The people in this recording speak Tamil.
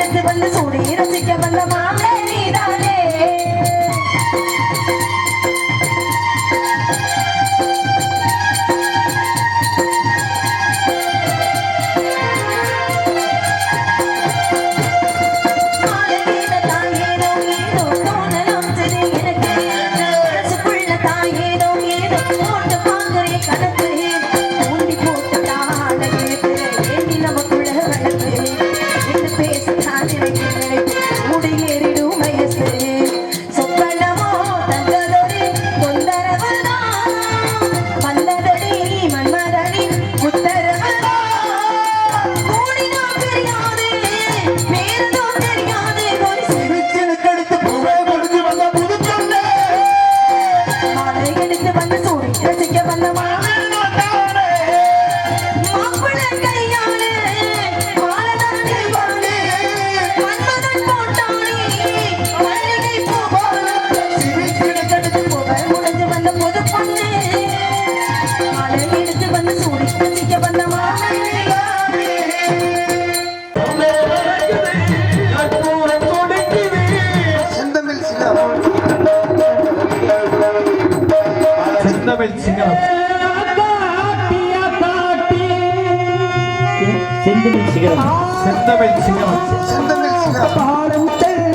பயணித்து வந்து சூடி ரசிக்க வந்த மாமே நீதானே செந்தமிழ் சிகரம் செந்தமிழ் சிகரம் செந்தமிழ் சிகரம் செந்தமிழ் சிகரம்